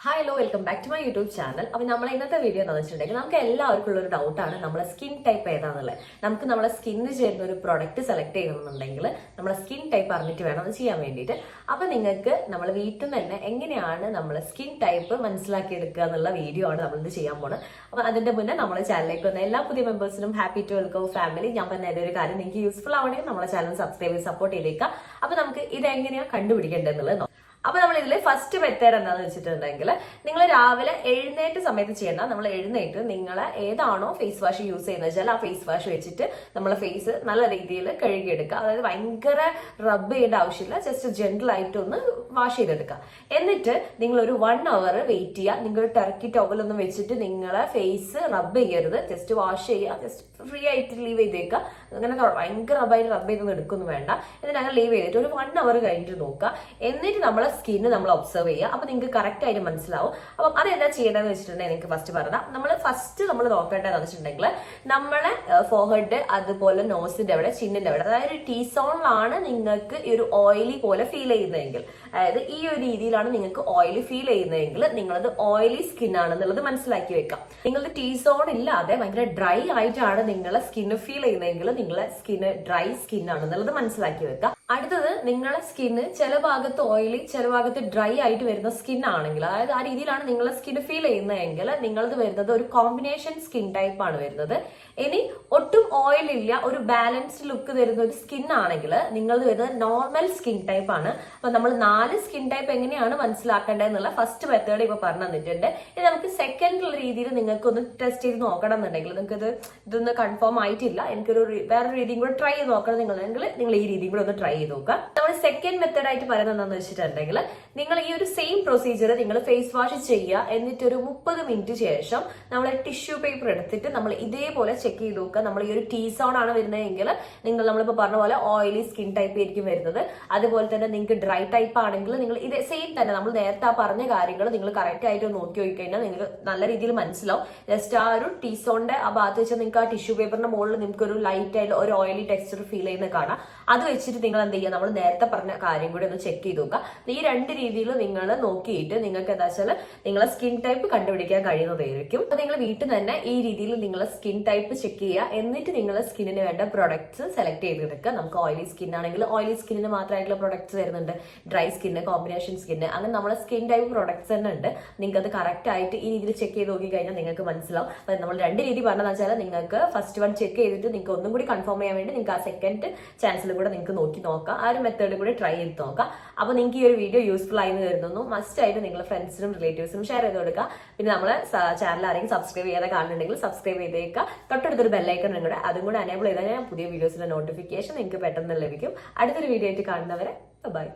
Hi hello welcome back to my YouTube channel അപ്പോൾ നമ്മൾ ഇന്നത്തെ വീഡിയോ എന്ന് വെച്ചിട്ടുണ്ടെങ്കിൽ നമുക്ക് എല്ലാവർക്കും ഉള്ള ഒരു ഡൗട്ടാണ് നമ്മളെ സ്കിൻ ടൈപ്പ് ഏതാണെന്നുള്ളത് നമുക്ക് നമ്മളെ സ്കിന്നിന് ചേരുന്ന ഒരു പ്രൊഡക്റ്റ് സെലക്ട് ചെയ്യണമെന്നുണ്ടെങ്കിൽ നമ്മളെ സ്കിൻ ടൈപ്പ് അറിഞ്ഞിട്ട് വേണം അത് ചെയ്യാൻ വേണ്ടിയിട്ട്. അപ്പോൾ നിങ്ങൾക്ക് നമ്മൾ വീട്ടിൽ നിന്ന് തന്നെ എങ്ങനെയാണ് നമ്മളെ സ്കിൻ ടൈപ്പ് മനസ്സിലാക്കിയെടുക്കുക എന്നുള്ള വീഡിയോ ആണ് നമ്മളിത് ചെയ്യാൻ പോകുന്നത് അപ്പോൾ അതിന്റെ മുന്നേ നമ്മളെ ചാനലിലേക്ക് വന്ന എല്ലാ പുതിയ മെമ്പേഴ്സിനും ഹാപ്പി ടു വെൽക്കം ഫാമിലി ഞാൻ പറഞ്ഞ ഒരു കാര്യം നിങ്ങൾക്ക് യൂസ്ഫുൾ ആവണമെങ്കിൽ നമ്മളെ ചാനൽ സബ്സ്ക്രൈബ് ചെയ്ത് സപ്പോർട്ട് ചെയ്തേക്കാം അപ്പോൾ നമുക്ക് ഇത് എങ്ങനെയാണ് കണ്ടുപിടിക്കേണ്ടതെന്നുള്ളത് നോക്കാം. അപ്പൊ നമ്മൾ ഇതിൽ ഫസ്റ്റ് മെത്തേഡ് എന്താണെന്ന് വെച്ചിട്ടുണ്ടെങ്കിൽ നിങ്ങൾ രാവിലെ എഴുന്നേറ്റ് സമയത്ത് ചെയ്യണം നമ്മൾ എഴുന്നേറ്റ് നിങ്ങൾ ഏതാണോ ഫേസ് വാഷ് യൂസ് ചെയ്യുന്നത് വെച്ചാൽ ആ ഫേസ് വാഷ് വെച്ചിട്ട് നമ്മൾ ഫേസ് നല്ല രീതിയിൽ കഴുകിയെടുക്കുക. അതായത് ഭയങ്കര റബ്ബ് ചെയ്യേണ്ട ആവശ്യമില്ല. ജസ്റ്റ് ജെന്റിൽ ആയിട്ടൊന്ന് വാഷ് ചെയ്തെടുക്കുക. എന്നിട്ട് നിങ്ങൾ ഒരു വൺ അവർ വെയിറ്റ് ചെയ്യുക നിങ്ങൾ ടർക്കി ടവലൊന്നും വെച്ചിട്ട് നിങ്ങൾ ഫേസ് റബ്ബ് ചെയ്യരുത്. ജസ്റ്റ് വാഷ് ചെയ്യുക. ജസ്റ്റ് ഫ്രീ ആയിട്ട് ലീവ് ചെയ്തേക്കുക. അങ്ങനെ ഭയങ്കര റബ്ബായിട്ട് റബ്ബ് ചെയ്തൊന്നും എടുക്കൊന്നും വേണ്ട. എന്നിട്ട് അങ്ങനെ ലീവ് ചെയ്തിട്ട് ഒരു വൺ അവർ കഴിഞ്ഞിട്ട് നോക്കുക. എന്നിട്ട് നമ്മളെ സ്കിന്ന് നമ്മൾ ഒബ്സർവ് ചെയ്യുക. അപ്പൊ നിങ്ങൾക്ക് കറക്റ്റ് ആയിട്ട് മനസ്സിലാവും. അപ്പം അതെന്താ ചെയ്യേണ്ടതെന്ന് വെച്ചിട്ടുണ്ടെങ്കിൽ എനിക്ക് ഫസ്റ്റ് പറഞ്ഞാൽ നമ്മൾ ഫസ്റ്റ് നമ്മൾ നോക്കേണ്ടതെന്ന് വെച്ചിട്ടുണ്ടെങ്കിൽ നമ്മളെ ഫോർഹെഡ് അതുപോലെ നോസിന്റെ അവിടെ ചിന്നിന്റെ അവിടെ അതായത് ടീ സോണിലാണ് നിങ്ങൾക്ക് ഈ ഒരു ഓയിലി പോലെ ഫീൽ ചെയ്യുന്നതെങ്കിൽ. അതായത് ഈ ഒരു രീതിയിലാണ് നിങ്ങൾക്ക് ഓയിലി ഫീൽ ചെയ്യുന്നതെങ്കിൽ നിങ്ങളത് ഓയിലി സ്കിൻ ആണെന്നുള്ളത് മനസ്സിലാക്കി വെക്കാം. നിങ്ങളുടെ ടീ സോൺ ഇല്ലാതെ ഭയങ്കര ഡ്രൈ ആയിട്ടാണ് നിങ്ങളെ സ്കിന്ന് ഫീൽ ചെയ്യുന്നതെങ്കിൽ നിങ്ങളെ സ്കിന്ന് ഡ്രൈ സ്കിൻ ആണെന്നുള്ളത് മനസ്സിലാക്കി വെക്കാം. അടുത്തത് നിങ്ങളെ സ്കിന്ന് ചില ഭാഗത്ത് ഓയിലി ചില ഭാഗത്ത് ഡ്രൈ ആയിട്ട് വരുന്ന സ്കിൻ ആണെങ്കിൽ അതായത് ആ രീതിയിലാണ് നിങ്ങളെ സ്കിന്ന് ഫീൽ ചെയ്യുന്നതെങ്കിൽ നിങ്ങളത് വരുന്നത് ഒരു കോമ്പിനേഷൻ സ്കിൻ ടൈപ്പ് ആണ് വരുന്നത്. ഇനി ഒട്ടും ഓയിൽ ഇല്ല ഒരു ബാലൻസ്ഡ് ലുക്ക് തരുന്ന ഒരു സ്കിൻ ആണെങ്കിൽ നിങ്ങളത് വരുന്നത് നോർമൽ സ്കിൻ ടൈപ്പ് ആണ്. അപ്പൊ നമ്മൾ നാല് സ്കിൻ ടൈപ്പ് എങ്ങനെയാണ് മനസ്സിലാക്കേണ്ടതെന്നുള്ള ഫസ്റ്റ് മെത്തേഡ് ഇപ്പൊ പറഞ്ഞു തന്നിട്ടുണ്ട്. ഇനി നമുക്ക് സെക്കൻഡ് രീതിയിൽ നിങ്ങൾക്ക് ഒന്ന് ടെസ്റ്റ് ചെയ്ത് നോക്കണം എന്നുണ്ടെങ്കിൽ നിങ്ങൾക്ക് ഇത് ഇതൊന്ന് കൺഫേം ആയിട്ടില്ല. എനിക്കൊരു വേറൊരു രീതിയും കൂടെ ട്രൈ ചെയ്ത് നോക്കണം നിങ്ങൾ നിങ്ങൾ ഈ രീതിയും കൂടെ ഒന്ന് ട്രൈ ചെയ്ത് നോക്കുക നമ്മൾ സെക്കൻഡ് മെത്തേഡ് ആയിട്ട് പറയുന്നത് എന്താണെന്ന് വെച്ചിട്ടുണ്ടെങ്കിൽ നിങ്ങൾ ഈ ഒരു സെയിം പ്രൊസീജിയർ നിങ്ങൾ ഫേസ് വാഷ് ചെയ്യുക എന്നിട്ട് ഒരു മുപ്പത് മിനിറ്റ് ശേഷം നമ്മൾ ടിഷ്യൂ പേപ്പർ എടുത്തിട്ട് നമ്മൾ ഇതേപോലെ ചെക്ക് ചെയ്ത് നോക്കുക. നമ്മൾ ഈ ഒരു ടീ സോൺ ആണ് വരുന്നതെങ്കിൽ നിങ്ങൾ നമ്മളിപ്പോൾ പറഞ്ഞ പോലെ ഓയിലി സ്കിൻ ടൈപ്പ് ആയിരിക്കും വരുന്നത്. അതുപോലെ തന്നെ നിങ്ങൾക്ക് ഡ്രൈ ടൈപ്പ് ആണെങ്കിൽ നിങ്ങൾ ഇത് സെയിം തന്നെ നമ്മൾ നേരത്തെ ആ പറഞ്ഞ കാര്യങ്ങൾ നിങ്ങൾ കറക്റ്റ് ആയിട്ട് നോക്കി നോക്കി കഴിഞ്ഞാൽ നിങ്ങൾക്ക് നല്ല രീതിയിൽ മനസ്സിലാവും. ജസ്റ്റ് ആ ഒരു ടീ സോണിന്റെ ആ ഭാഗത്ത് വെച്ചാൽ നിങ്ങൾക്ക് ആ ടിഷ്യൂ പേപ്പറിന്റെ മുകളിൽ നിങ്ങൾക്ക് ഒരു ലൈറ്റ് ആയിട്ട് ഒരു ഓയിലി ടെക്സ്ചർ ഫീൽ ചെയ്യുന്നത് കാണാം. അത് വെച്ചിട്ട് നിങ്ങൾ എന്ത് ചെയ്യുക നമ്മൾ നേരത്തെ പറഞ്ഞ കാര്യം കൂടി ഒന്ന് ചെക്ക് ചെയ്ത് നോക്കുക. ഈ രണ്ട് രീതിയിൽ നിങ്ങൾ നോക്കിയിട്ട് നിങ്ങൾക്ക് എന്താ വെച്ചാൽ നിങ്ങളെ സ്കിൻ ടൈപ്പ് കണ്ടുപിടിക്കാൻ കഴിയുന്നതായിരിക്കും. അപ്പൊ നിങ്ങൾ വീട്ടിൽ തന്നെ ഈ രീതിയിൽ നിങ്ങളെ സ്കിൻ ടൈപ്പ് ചെക്ക് ചെയ്യുക. എന്നിട്ട് നിങ്ങളെ സ്കിന്നിന് വേണ്ട പ്രൊഡക്ട്സ് സെലക്ട് ചെയ്തെടുക്കുക. നമുക്ക് ഓയിലി സ്കിൻ ആണെങ്കിൽ ഓയിലി സ്കിന്നിന് മാത്രമായിട്ടുള്ള പ്രൊഡക്ട്സ് വരുന്നുണ്ട്. ഡ്രൈ സ്കിന്ന് കോമ്പിനേഷൻ സ്കിന്ന് അങ്ങനെ നമ്മളെ സ്കിൻ ടൈപ്പ് പ്രൊഡക്ട്സ് തന്നെ ഉണ്ട്. നിങ്ങൾക്ക് അത് കറക്റ്റ് ആയിട്ട് ഈ രീതിയിൽ ചെക്ക് ചെയ്ത് നോക്കി കഴിഞ്ഞാൽ നിങ്ങൾക്ക് മനസ്സിലാവും. അപ്പൊ നമ്മൾ രണ്ട് രീതി പറഞ്ഞതെന്ന് വെച്ചാൽ നിങ്ങൾക്ക് ഫസ്റ്റ് വൺ ചെക്ക് ചെയ്തിട്ട് നിങ്ങൾക്ക് ഒന്നും കൂടി കൺഫേം ചെയ്യാൻ വേണ്ടി നിങ്ങൾക്ക് ആ സെക്കൻഡ് ചാൻസിലും കൂടെ നിങ്ങൾക്ക് നോക്കി നോക്കാം. ആ ഒരു മെത്തേഡ് കൂടി ട്രൈ ചെയ്ത് നോക്കാം. അപ്പോൾ നിങ്ങൾക്ക് ഈ ഒരു വീഡിയോ യൂസ്ഫുൾ ആയി എന്ന് കരുതുന്നു. മസ്റ്റ് ആയിട്ട് നിങ്ങൾ ഫ്രണ്ട്സിനും റിലേറ്റീവ്സിനും ഷെയർ ചെയ്ത് കൊടുക്കുക. പിന്നെ നമ്മളെ ചാനൽ ആരെങ്കിലും സബ്സ്ക്രൈബ് ചെയ്യാതെ കാണുന്നുണ്ടെങ്കിൽ സബ്സ്ക്രൈബ് ചെയ്തേക്കുക. തൊട്ടടുത്തൊരു ബെല്ലൈക്കൺ നിങ്ങളുടെ അതും കൂടെ അനേബിൾ ചെയ്താൽ ഞാൻ പുതിയ വീഡിയോസിന്റെ നോട്ടിഫിക്കേഷൻ നിങ്ങൾക്ക് പെട്ടെന്ന് ലഭിക്കും. അടുത്തൊരു വീഡിയോ ആയിട്ട് കാണുന്നവരെ ബൈ